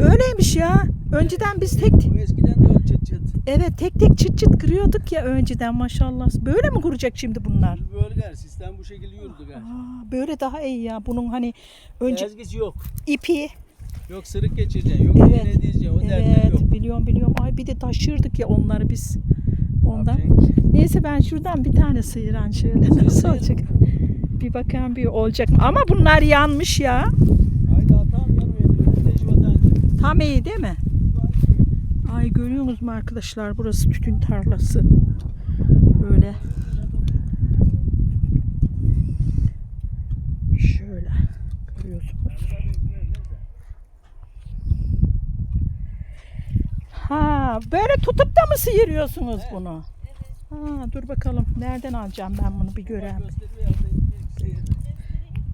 Öyleymiş ya. Önceden biz tek O eskiden de öyle çıt çıt. evet tek tek çıt çıt kırıyorduk ya önceden maşallah. Böyle mi kuracak şimdi bunlar? Böyle gel sistem bu şekilde yürüdü. Aa, böyle daha iyi ya. Bunun hani önce Ezgisi yok. ipi. Yok sırık geçireceksin. Yok Evet. ne diyeceksin. O dertler Evet yok. biliyorum biliyorum. Ay bir de taşırdık ya onları biz. Ondan. Yapacaksın. Neyse ben şuradan bir tane sıyıran şöyle nasıl olacak? Bir bakalım bir olacak mı? Ama bunlar yanmış ya. Tam iyi değil mi? Ay görüyorsunuz mu arkadaşlar? Burası tütün tarlası. Böyle. Şöyle. Görüyorsunuz. Ha, böyle tutup da mı sıyırıyorsunuz Evet. bunu? Ha, dur bakalım. Nereden alacağım ben bunu bir göreyim.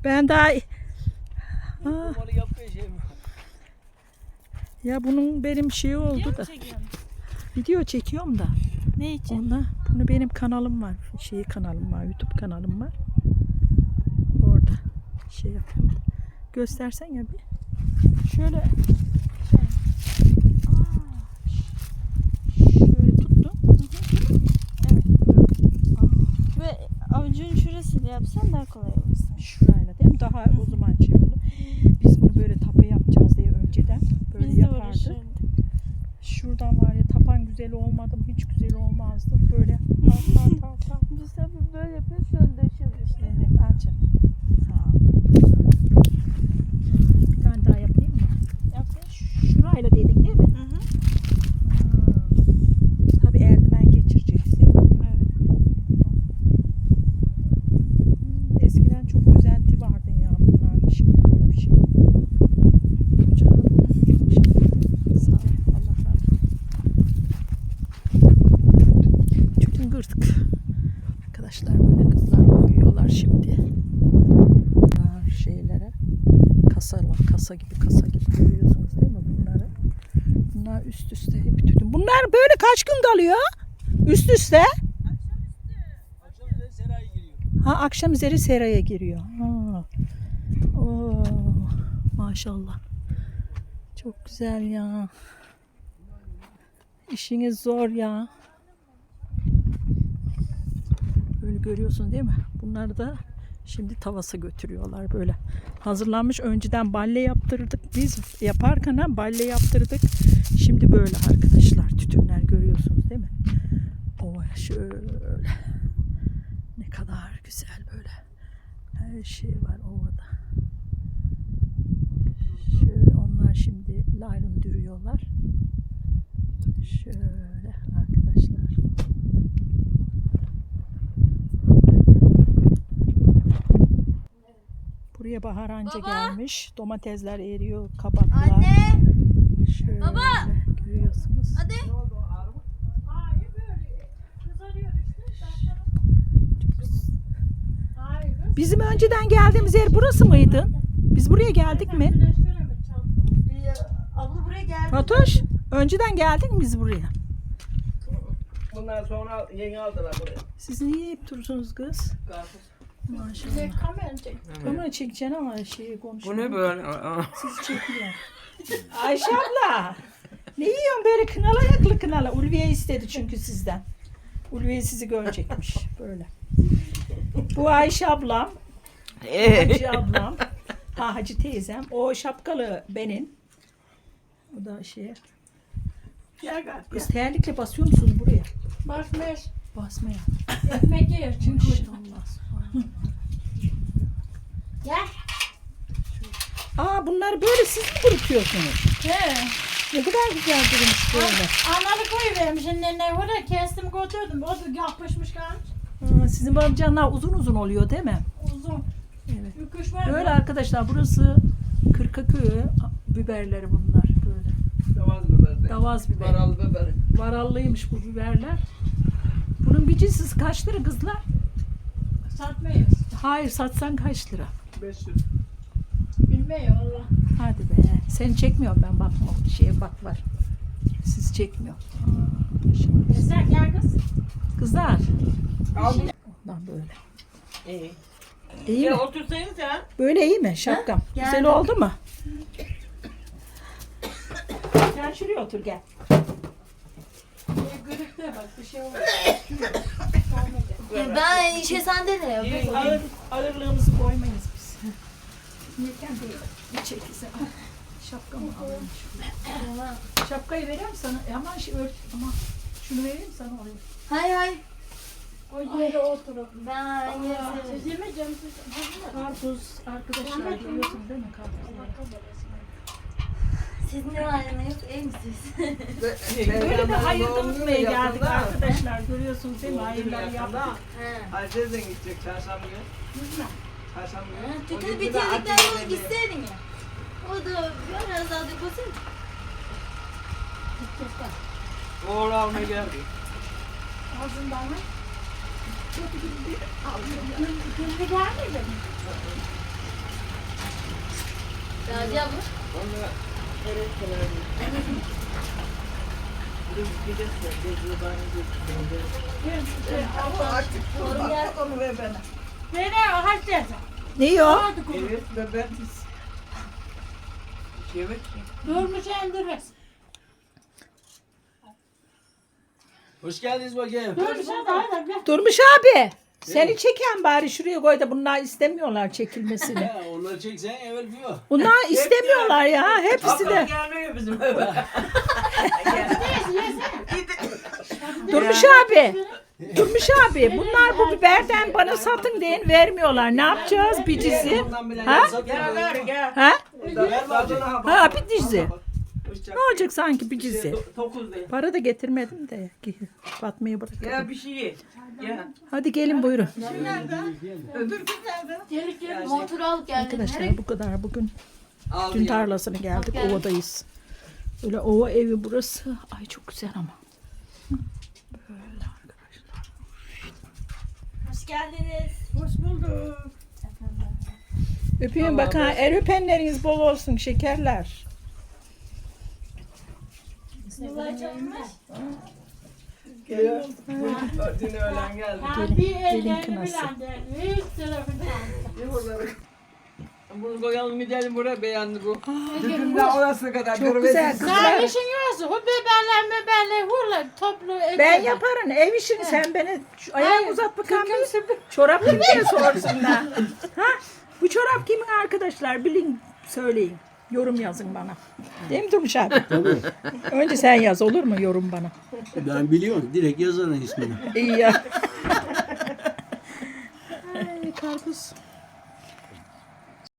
Ben daha Ha, Numara yapmaya şey mi? Ya bunun benim şey oldu da. Video çekiyorum da. Ne için? Onda bunu benim kanalım var. Şey kanalım var. YouTube kanalım var. Orada şey yapıyorum. Göstersen ya bir. Şöyle. Aa, Şöyle tuttum. Evet. Böyle. Ve avucun şurasıyla yapsan daha kolay olur. Şurayla değil mi? Daha o zaman şey 送哥俩，哈哈哈！哈。Kasalar, kasa gibi kasa gibi görüyorsunuz değil mi bunları? Bunlar üst üste hep tütün. Bunlar böyle kaç gün kalıyor? Üst üste. Akşam üzeri seraya giriyor. Ha akşam üzeri seraya giriyor. Ha. Oo, maşallah. Çok güzel ya. İşiniz zor ya. Böyle görüyorsun değil mi? Bunları da şimdi tavasa götürüyorlar böyle. Hazırlanmış önceden balle yaptırdık. Biz yaparken ha balle yaptırdık. Şimdi böyle arkadaşlar tütünler görüyorsunuz değil mi? Ovaya şöyle. Ne kadar güzel böyle. Her şey var ovada. Şöyle onlar şimdi laylon dürüyorlar. Şöyle arkadaşlar. Bahar anca Baba. gelmiş. Domatesler eriyor, kabaklar. Anne. Şöyle Baba. görüyorsunuz. Hadi. Bizim önceden geldiğimiz yer burası mıydı? Biz buraya geldik mi? Abla buraya geldi. Fatoş, önceden geldik mi biz buraya? Bundan sonra yeni aldılar buraya. Siz niye hep durursunuz kız? Karpuz. Maşallah. kamera çek. Kamera çekeceksin ama şeyi konuşma. Bu ne böyle? Siz çekiyor. Ayşe abla. Ne yiyorsun böyle kınalı ayaklı kınalı? Ulviye istedi çünkü sizden. Ulviye sizi görecekmiş. Böyle. Bu Ayşe ablam. Hacı ablam. Ha Hacı teyzem. O şapkalı benim. O da şey. Kız terlikle basıyor musunuz buraya? Bakmış. Basmaya. Ekmek yer çünkü. Gel. Aa bunları böyle siz mi kurutuyorsunuz? He. Ne kadar güzel durmuş böyle. Analı koyuvermiş. Ne orada kestim götürdüm. O da yapışmış kalmış. Ha, sizin babcanlar uzun uzun oluyor değil mi? Uzun. Evet. Yüküş var. Böyle arkadaşlar burası Kırkaköy'ü biberleri bunlar böyle. Davaz biber. Davaz biber. Baral biberi. Varallıymış bu biberler. Bunun bir cinsiz kaç lira kızlar? Satmayız. Hayır satsan kaç lira? 500. Bilmiyor valla. Hadi be. Seni çekmiyorum ben bakma. Şeye bak var. Siz çekmiyor. Güzel gel kız. Kızlar. Al. Ondan böyle. İyi. İyi mi? Ya sen. Böyle iyi mi şapkam? Güzel oldu mu? Sen şuraya otur gel. Gırıkta bak bir şey oldu. Ben şey sende de Biz ağır, ağırlığımızı koymayız biz. Yerken değil. Bir çekilse. Ah, Şapkamı alayım. şunu. Şapkayı vereyim sana. E, Aman şey ört. Ama şunu vereyim sana oraya. Hay hay. O yere oturup. Ben yerim. Siz yemeyeceğim. Karpuz arkadaşlar görüyorsun değil mi karpuzları? Siz ne haliniz? İyi misiniz? Böyle de hayır unutmaya geldik arkadaşlar. Görüyorsunuz değil mi? Hayırları yaptık. Ayşe'den gidecek çarşamba günü. Çarşamba günü. De bitirdikten sonra gitseydin ya. O da biraz daha deposun. Oğlu almaya geldi. Ağzından mı? Gündü gelmedi mi? Raci abla. Onu evet gideceğiz. Artık gel. onu ver bana. Beni o teyze. Ne kuzum. Evet, ben ben Evet. Durmuş endiririz. Hoş geldiniz bakayım. Durmuş gel. Durmuş abi. Seni çeken bari şuraya koy da bunlar istemiyorlar çekilmesini. Ya onları çeksen evvel o. Bunlar istemiyorlar ya hepsi de. gelmiyor bizim eve. Durmuş abi. Durmuş abi. Bunlar bu biberden bana satın deyin vermiyorlar. Ne yapacağız bir dizi? Ha? Gel ver gel. Ha? Ha Ha bir dizi. Ne olacak sanki bir dizi? Dokuz değil. Para da getirmedim de batmayı bırakalım. Ya bir şey ye. Ya. Hadi gelin buyurun. Gelip gelip. Motor alıp geldin. Arkadaşlar bu kadar bugün. Dün tarlasına geldik. Geldik. Ovadayız. Böyle ova evi burası. Ay çok güzel ama. Böyle arkadaşlar. Hoş geldiniz. Hoş bulduk. Öpeyim bakın. Er öpenleriniz bol olsun şekerler. Yıllar çalmış. Geliyor. Dün öğlen geldi. Bir gelin ellerini kınası. bilen de. Hiç tarafından. Bunu koyalım gidelim buraya beğendi bu. Dükümden orası kadar. Çok güzel Sen kızlar. işin yoksa o bebeler mebeler hurla toplu Ben ederler. yaparım ev işini sen beni şu ayağını uzat bakalım. Çorap kim diye sorsunlar. ha? Bu çorap kimin arkadaşlar bilin söyleyin. Yorum yazın bana. Değil mi Durmuş abi? Önce sen yaz olur mu yorum bana? Ben biliyorum. Direkt yazarım ismini. İyi ya. Ay karpuz.